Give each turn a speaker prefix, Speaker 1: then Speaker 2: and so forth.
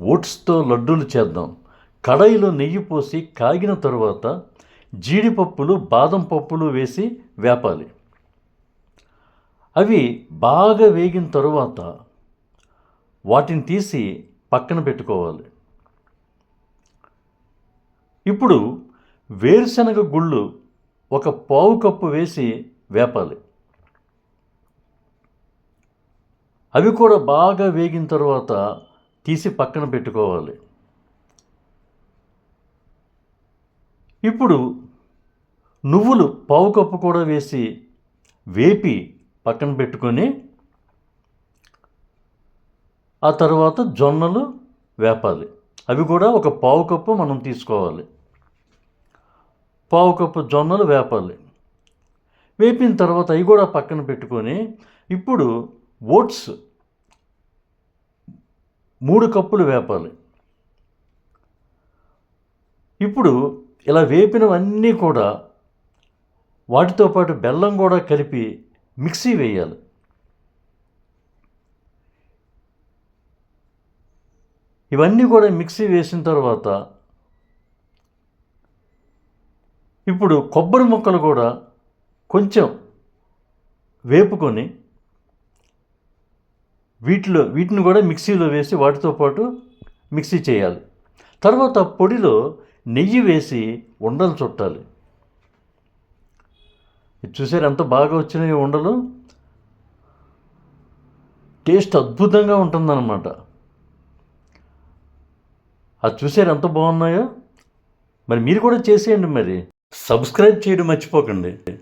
Speaker 1: ఓట్స్తో లడ్డూలు చేద్దాం. కడాయిలో నెయ్యి పోసి కాగిన తరువాత జీడిపప్పులు బాదం పప్పులు వేసి వేపాలి. అవి బాగా వేగిన తరువాత వాటిని తీసి పక్కన పెట్టుకోవాలి. ఇప్పుడు వేరుశనగ గుళ్ళు ఒక పావు కప్పు వేసి వేపాలి. అవి కూడా బాగా వేగిన తర్వాత తీసి పక్కన పెట్టుకోవాలి. ఇప్పుడు నువ్వులు పావు కప్పు కూడా వేసి వేపి పక్కన పెట్టుకొని ఆ తర్వాత జొన్నలు వేపాలి. అవి కూడా ఒక పావు కప్పు మనం తీసుకోవాలి. పావు కప్పు జొన్నలు వేపాలి. వేపిన తర్వాత అవి కూడా పక్కన పెట్టుకొని ఇప్పుడు ఓట్స్ మూడు కప్పులు వేపాలి. ఇప్పుడు ఇలా వేపినవన్నీ కూడా వాటితో పాటు బెల్లం కూడా కలిపి మిక్సీ వేయాలి. ఇవన్నీ కూడా మిక్సీ వేసిన తర్వాత ఇప్పుడు కొబ్బరి ముక్కలు కూడా కొంచెం వేపుకొని వీటిలో వీటిని కూడా మిక్సీలో వేసి వాటితో పాటు మిక్సీ చేయాలి. తర్వాత పొడిలో నెయ్యి వేసి ఉండలు చుట్టాలి. చూసారు ఎంత బాగా వచ్చినాయి ఉండలు? టేస్ట్ అద్భుతంగా ఉంటుందన్నమాట. అది చూసారు ఎంత బాగున్నాయో? మరి మీరు కూడా చేసేయండి మరి. సబ్స్క్రైబ్ చేయడం మర్చిపోకండి.